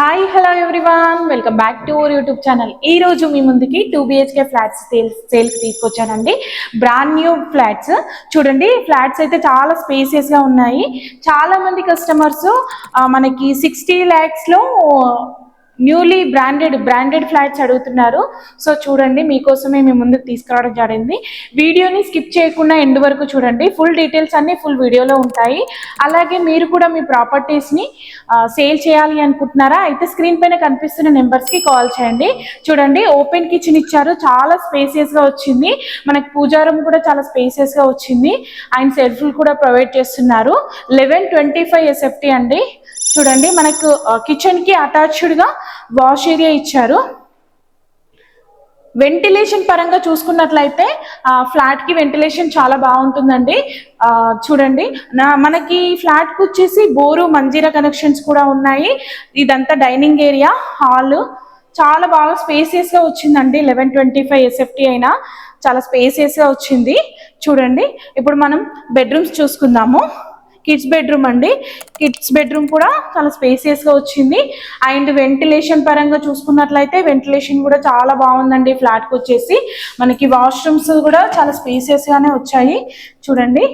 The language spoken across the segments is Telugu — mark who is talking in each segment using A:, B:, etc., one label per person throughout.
A: Hi hello everyone welcome back to our YouTube channel ఈ రోజు మీ ముందుకి two BHK flats sale sales తీసుకొచ్చానండి. బ్రాండ్ న్యూ ఫ్లాట్స్ చూడండి ఫ్లాట్స్ అయితే చాలా స్పేసియస్గా ఉన్నాయి. చాలా మంది కస్టమర్స్ మనకి సిక్స్టీ ల్యాక్స్లో న్యూలీ బ్రాండెడ్ బ్రాండెడ్ ఫ్లాట్స్ అడుగుతున్నారు. సో చూడండి మీకోసమే మేము ముందుకు తీసుకురావడం జరిగింది. వీడియోని స్కిప్ చేయకుండా ఎండ్ వరకు చూడండి. ఫుల్ డీటెయిల్స్ అన్ని ఫుల్ వీడియోలో ఉంటాయి. అలాగే మీరు కూడా మీ ప్రాపర్టీస్ని సేల్ చేయాలి అనుకుంటున్నారా? అయితే స్క్రీన్ పైన కనిపిస్తున్న నెంబర్స్కి కాల్ చేయండి. చూడండి ఓపెన్ కిచెన్ ఇచ్చారు. చాలా స్పేసియస్గా వచ్చింది. మనకి పూజారం కూడా చాలా స్పేసియస్గా వచ్చింది. అండ్ సెల్ఫ్లు కూడా ప్రొవైడ్ చేస్తున్నారు. లెవెన్ ట్వంటీ ఫైవ్ ఎస్ఎఫ్టీ అండి. చూడండి మనకు కిచెన్కి అటాచ్డ్గా వాష్ ఏరియా ఇచ్చారు. వెంటిలేషన్ పరంగా చూసుకున్నట్లయితే ఫ్లాట్కి వెంటిలేషన్ చాలా బాగుంటుందండి. చూడండి. నా మనకి ఫ్లాట్కు వచ్చేసి బోరు మంజీరా కనెక్షన్స్ కూడా ఉన్నాయి. ఇదంతా డైనింగ్ ఏరియా హాల్. చాలా బాగా స్పేసియస్గా వచ్చిందండి. లెవెన్ ట్వంటీ ఫైవ్ ఎస్ఎఫ్టీ అయినా చాలా స్పేసియస్గా వచ్చింది. చూడండి. ఇప్పుడు మనం బెడ్రూమ్స్ చూసుకుందాము. కిడ్స్ బెడ్రూమ్ అండి. కిడ్స్ బెడ్రూమ్ కూడా చాలా స్పేసియస్గా వచ్చింది. అండ్ వెంటిలేషన్ పరంగా చూసుకున్నట్లయితే వెంటిలేషన్ కూడా చాలా బాగుందండి ఫ్లాట్కి వచ్చేసి మనకి వాష్రూమ్స్ కూడా చాలా స్పేసియస్ గానే వచ్చాయి. చూడండి.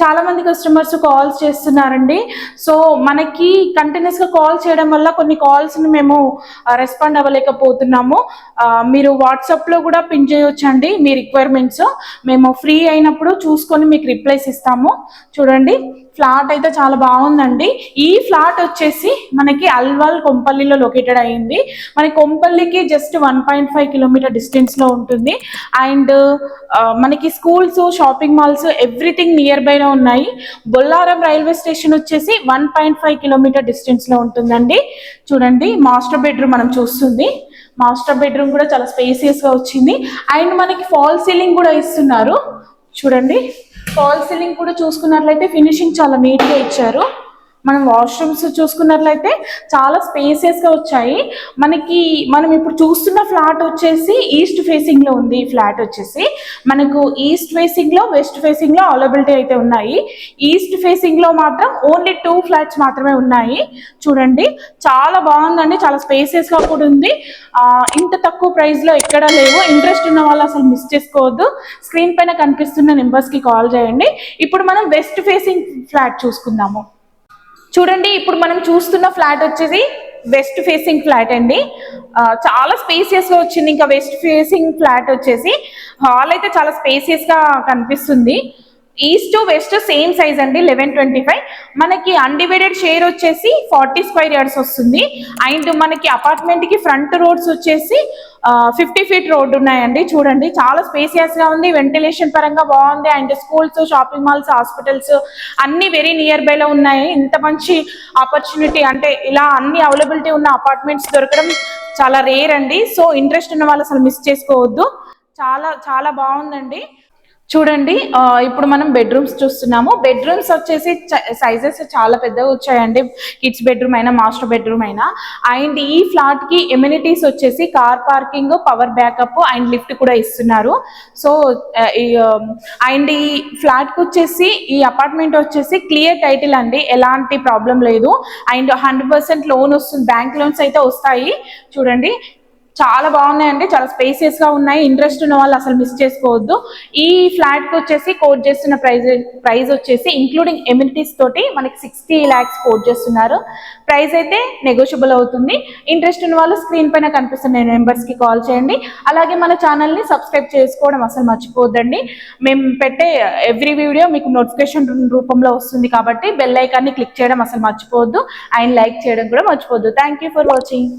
A: చాలా మంది కస్టమర్స్ కాల్స్ చేస్తున్నారండి. సో మనకి కంటిన్యూస్గా కాల్ చేయడం వల్ల కొన్ని కాల్స్ని మేము రెస్పాండ్ అవ్వలేకపోతున్నాము. మీరు వాట్సాప్లో కూడా పిన్ చేయొచ్చండి మీ రిక్వైర్మెంట్స్ మేము ఫ్రీ అయినప్పుడు చూసుకొని మీకు రిప్లైస్ ఇస్తాము. చూడండి. ఫ్లాట్ అయితే చాలా బాగుందండి. ఈ ఫ్లాట్ వచ్చేసి మనకి అల్వాల్ కొంపల్లిలో లొకేటెడ్ అయింది. మన కొంపల్లికి just one point five kilometre డిస్టెన్స్లో ఉంటుంది. అండ్ మనకి schools shopping malls everything near బైలో ఉన్నాయి. బొల్లారం రైల్వే స్టేషన్ వచ్చేసి వన్ పాయింట్ ఫైవ్ కిలోమీటర్ డిస్టెన్స్లో ఉంటుందండి. చూడండి మాస్టర్ బెడ్రూమ్ మనం చూస్తుంది. మాస్టర్ బెడ్రూమ్ కూడా చాలా స్పేసియస్గా వచ్చింది. అండ్ మనకి ఫాల్ సీలింగ్ కూడా ఇస్తున్నారు. చూడండి. ఫాల్ సీలింగ్ కూడా చూసుకున్నట్లయితే ఫినిషింగ్ చాలా నీట్గా ఇచ్చారు. మనం వాష్రూమ్స్ చూసుకున్నట్లయితే చాలా స్పేసెస్గా వచ్చాయి. మనకి మనం ఇప్పుడు చూస్తున్న ఫ్లాట్ వచ్చేసి ఈస్ట్ ఫేసింగ్లో ఉంది. ఈ ఫ్లాట్ వచ్చేసి మనకు ఈస్ట్ ఫేసింగ్లో వెస్ట్ ఫేసింగ్లో అవైలబిలిటీ అయితే ఉన్నాయి. ఈస్ట్ ఫేసింగ్లో మాత్రం ఓన్లీ టూ ఫ్లాట్స్ మాత్రమే ఉన్నాయి. చూడండి చాలా బాగుందండి. చాలా స్పేసెస్గా కూడా ఉంది. ఆ, ఇంత తక్కువ ప్రైస్లో ఎక్కడా లేవు. ఇంట్రెస్ట్ ఉన్న వాళ్ళు అసలు మిస్ చేసుకోవద్దు. స్క్రీన్ పైన కనిపిస్తున్న నెంబర్స్కి కాల్ చేయండి. ఇప్పుడు మనం వెస్ట్ ఫేసింగ్ ఫ్లాట్ చూసుకుందాము. చూడండి ఇప్పుడు మనం చూస్తున్న ఫ్లాట్ వచ్చేసి వెస్ట్ ఫేసింగ్ ఫ్లాట్ అండి. చాలా స్పేసియస్గా వచ్చింది. ఇంకా వెస్ట్ ఫేసింగ్ ఫ్లాట్ వచ్చేసి హాల్ అయితే చాలా స్పేసియస్గా కనిపిస్తుంది. ఈస్ట్ వెస్ట్ సేమ్ సైజ్ అండి లెవెన్ ట్వంటీ ఫైవ్ మనకి అన్డివైడెడ్ షేర్ వచ్చేసి ఫార్టీ స్క్వైర్ యార్డ్స్ వస్తుంది. అండ్ మనకి అపార్ట్మెంట్కి ఫ్రంట్ రోడ్స్ వచ్చేసి ఫిఫ్టీ ఫీట్ రోడ్ ఉన్నాయండి. చూడండి చాలా స్పేసియస్గా ఉంది. వెంటిలేషన్ పరంగా బాగుంది. And schools shopping malls hospitals అన్ని వెరీ నియర్ బై లో ఉన్నాయి. ఇంత మంచి ఆపర్చునిటీ అంటే ఇలా అన్ని అవైలబిలిటీ ఉన్న అపార్ట్మెంట్స్ దొరకడం చాలా రేర్ అండి. సో ఇంట్రెస్ట్ ఉన్న వాళ్ళు అసలు మిస్ చేసుకోవద్దు. చాలా చాలా బాగుందండి. చూడండి ఇప్పుడు మనం బెడ్రూమ్స్ చూస్తున్నాము. బెడ్రూమ్స్ వచ్చేసి సైజెస్ చాలా పెద్దగా వచ్చాయండి. కిడ్స్ బెడ్రూమ్ అయినా మాస్టర్ బెడ్రూమ్ అయినా. అండ్ ఈ ఫ్లాట్కి ఎమ్యూనిటీస్ వచ్చేసి car parking power backup and lift కూడా ఇస్తున్నారు. సో అండ్ ఈ um, ఫ్లాట్కి వచ్చేసి ఈ అపార్ట్మెంట్ వచ్చేసి క్లియర్ టైటిల్ అండి. ఎలాంటి ప్రాబ్లం లేదు. అండ్ హండ్రెడ్ పర్సెంట్ లోన్ వస్తుంది. బ్యాంక్ లోన్స్ అయితే వస్తాయి. చూడండి చాలా బాగున్నాయండి చాలా స్పేసియస్గా ఉన్నాయి. ఇంట్రెస్ట్ ఉన్న వాళ్ళు అసలు మిస్ చేసుకోవద్దు. ఈ ఫ్లాట్కి వచ్చేసి కోట్ చేస్తున్న ప్రైజ్ ప్రైస్ వచ్చేసి ఇంక్లూడింగ్ ఎమ్యూనిటీస్ తోటి మనకి సిక్స్టీ ల్యాక్స్ కోట్ చేస్తున్నారు. ప్రైస్ అయితే నెగోషియబుల్ అవుతుంది. ఇంట్రెస్ట్ ఉన్న వాళ్ళు స్క్రీన్ పైన కనిపిస్తున్న నెంబర్స్కి కాల్ చేయండి. అలాగే మన ఛానల్ని సబ్స్క్రైబ్ చేసుకోవడం అసలు మర్చిపోద్దండి. మేము పెట్టే ఎవ్రీ వీడియో మీకు నోటిఫికేషన్ రూపంలో వస్తుంది కాబట్టి బెల్ ఐకాన్ని క్లిక్ చేయడం అసలు మర్చిపోవద్దు. అండ్ లైక్ చేయడం కూడా మర్చిపోవద్దు. Thank you for watching